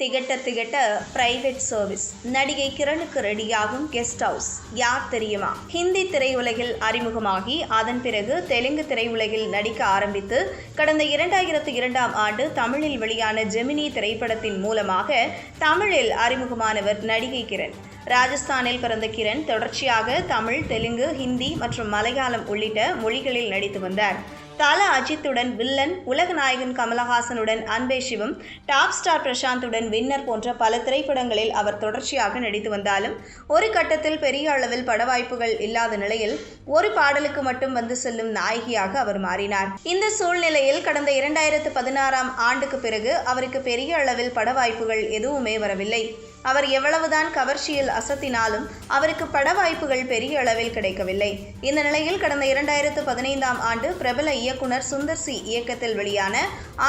திகட்ட திகட்ட private service நடிகை கிரணுக்கு ரெடியாகும் guest house யார் தெரியுமா? ஹிந்தி திரையுலகில் அறிமுகமாகி அதன் பிறகு தெலுங்கு திரையுலகில் நடிக்க ஆரம்பித்து கடந்த இரண்டாயிரத்து இரண்டாம் ஆண்டு தமிழில் வெளியான ஜெமினி திரைப்படத்தின் மூலமாக தமிழில் அறிமுகமானவர் நடிகை கிரண். ராஜஸ்தானில் பிறந்த கிரண் தொடர்ச்சியாக தமிழ் தெலுங்கு ஹிந்தி மற்றும் மலையாளம் உள்ளிட்ட மொழிகளில் நடித்து வந்தார். தல அஜித்துடன் வில்லன் உலக நாயகன் கமலஹாசனுடன் அன்பே சிவம் டாப் ஸ்டார் பிரசாந்துடன் வின்னர் போன்ற பல திரைப்படங்களில் அவர் தொடர்ச்சியாக நடித்து வந்தாலும் ஒரு கட்டத்தில் பெரிய அளவில் பட வாய்ப்புகள் இல்லாத நிலையில் ஒரு பாடலுக்கு மட்டும் வந்து செல்லும் நாயகியாக அவர் மாறினார். இந்த சூழ்நிலையில் கடந்த இரண்டாயிரத்து பதினாறாம் ஆண்டுக்கு பிறகு அவருக்கு பெரிய அளவில் பட வாய்ப்புகள் எதுவுமே வரவில்லை. அவர் எவ்வளவுதான் கவர்ச்சியில் அசத்தினாலும் அவருக்கு பட வாய்ப்புகள் பெரிய அளவில் கிடைக்கவில்லை. இந்த நிலையில் கடந்த இரண்டாயிரத்து பதினைந்தாம் ஆண்டு பிரபல இயக்குனர் சுந்தர் சி இயக்கத்தில் வெளியான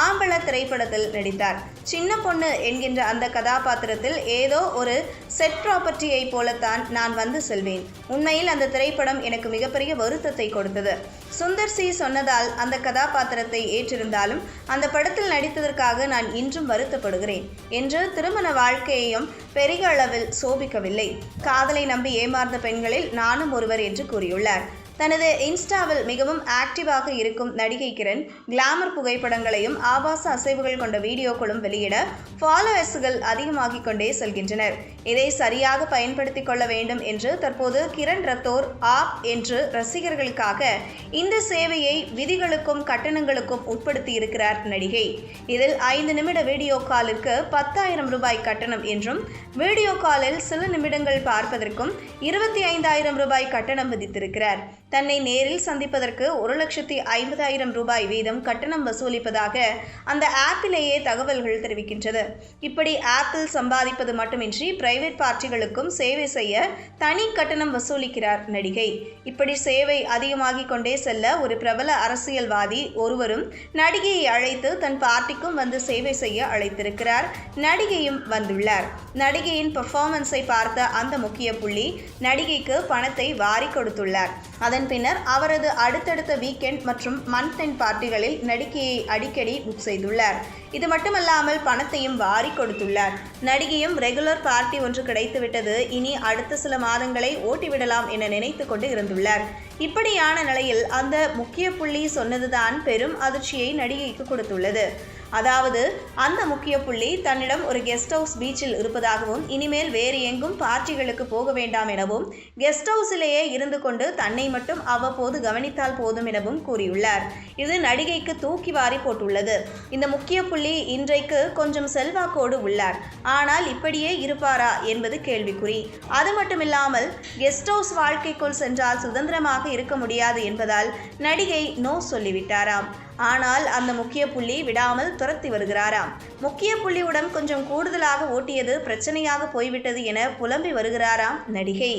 ஆம்பள திரைப்படத்தில் நடித்தார். சின்ன பொண்ணு என்கின்ற அந்த கதாபாத்திரத்தில் ஏதோ ஒரு செட் ப்ராப்பர்ட்டியை போலத்தான் நான் வந்து செல்வேன். உண்மையில் அந்த திரைப்படம் எனக்கு மிகப்பெரிய வருத்தத்தை கொடுத்தது. சுந்தர் சி சொன்னதால் அந்த கதாபாத்திரத்தை ஏற்றிருந்தாலும் அந்த படத்தில் நடித்ததற்காக நான் இன்றும் வருத்தப்படுகிறேன் என்று திருமண வாழ்க்கையையும் பெரிய அளவில் சோபிக்கவில்லை. காதலை நம்பி ஏமாந்த பெண்களில் நானும் ஒருவர் என்று கூறியுள்ளார். தனது இன்ஸ்டாவில் மிகவும் ஆக்டிவாக இருக்கும் நடிகை கிரண் கிளாமர் புகைப்படங்களையும் ஆபாச அசைவுகள் கொண்ட வீடியோக்களும் வெளியிட ஃபாலோவர்ஸுகள் அதிகமாகிக் கொண்டே செல்கின்றனர். இதை சரியாக பயன்படுத்திக் கொள்ள வேண்டும் என்று தற்போது கிரண் ரத்தோர் ஆப் என்று ரசிகர்களுக்காக இந்த சேவையை விதிகளுக்கும் கட்டணங்களுக்கும் உட்படுத்தி இருக்கிறார் நடிகை. இதில் ஐந்து நிமிட வீடியோ காலுக்கு பத்தாயிரம் ரூபாய் கட்டணம் என்றும் வீடியோ காலில் சில நிமிடங்கள் பார்ப்பதற்கும் இருபத்தி ஐந்தாயிரம் ரூபாய் கட்டணம் விதித்திருக்கிறார். தன்னை நேரில் சந்திப்பதற்கு ஒரு லட்சத்தி ஐம்பதாயிரம் ரூபாய் வீதம் கட்டணம் வசூலிப்பதாக அந்த ஆப்பிலேயே தகவல்கள் தெரிவிக்கின்றது. இப்படி ஆப்பிள் சம்பாதிப்பது மட்டுமின்றி பிரைவேட் பார்ட்டிகளுக்கும் சேவை செய்ய தனி கட்டணம் வசூலிக்கிறார் நடிகை. இப்படி சேவை அதிகமாகிக் கொண்டே செல்ல ஒரு பிரபல அரசியல்வாதி ஒருவரும் நடிகையை அழைத்து தன் பார்ட்டிக்கும் வந்து சேவை செய்ய அழைத்திருக்கிறார். நடிகையும் வந்துள்ளார். நடிகையின் பெர்ஃபார்மன்ஸை பார்த்த அந்த முக்கிய புள்ளி நடிகைக்கு பணத்தை வாரி கொடுத்துள்ளார். அதன் பின்னர் அவரது அடுத்தடுத்த வீக்கெண்ட் மற்றும் மந்த் எண்ட் பார்ட்டிகளில் நடிகையை அடிக்கடி புக் செய்துள்ளார். இது மட்டுமல்லாமல் பணத்தையும் வாரி கொடுத்துள்ளார். நடிகையும் ரெகுலர் பார்ட்டி ஒன்று கிடைத்துவிட்டது. இனி அடுத்த சில மாதங்களை ஓட்டிவிடலாம் என நினைத்து கொண்டு இருந்துள்ளார். இப்படியான நிலையில் அந்த முக்கிய புள்ளி சொன்னதுதான் பெரும் அதிர்ச்சியை நடிகைக்கு கொடுத்துள்ளது. அதாவது அந்த முக்கிய புள்ளி தன்னிடம் ஒரு கெஸ்ட் ஹவுஸ் பீச்சில் இருப்பதாகவும் இனிமேல் வேறு எங்கும் பார்ட்டிகளுக்கு போக வேண்டாம் எனவும் கெஸ்ட் ஹவுஸிலேயே இருந்து கொண்டு தன்னை மட்டும் அவ்வப்போது கவனித்தால் போதும் எனவும் கூறியுள்ளார். இது நடிகைக்கு தூக்கி வாரி போட்டுள்ளது. இந்த முக்கிய புள்ளி இன்றைக்கு கொஞ்சம் செல்வாக்கோடு உள்ளார். ஆனால் இப்படியே இருப்பாரா என்பது கேள்விக்குறி. அது மட்டுமில்லாமல் கெஸ்ட் ஹவுஸ் வாழ்க்கைக்குள் சென்றால் சுதந்திரமாக இருக்க முடியாது என்பதால் நடிகை நோ சொல்லிவிட்டாராம். ஆனால் அந்த முக்கிய புள்ளி விடாமல் துரத்தி வருகிறாராம். முக்கிய புள்ளியுடன் கொஞ்சம் கூடுதலாக ஓட்டியது பிரச்சனையாக போய்விட்டது என புலம்பி வருகிறாராம் நடிகை.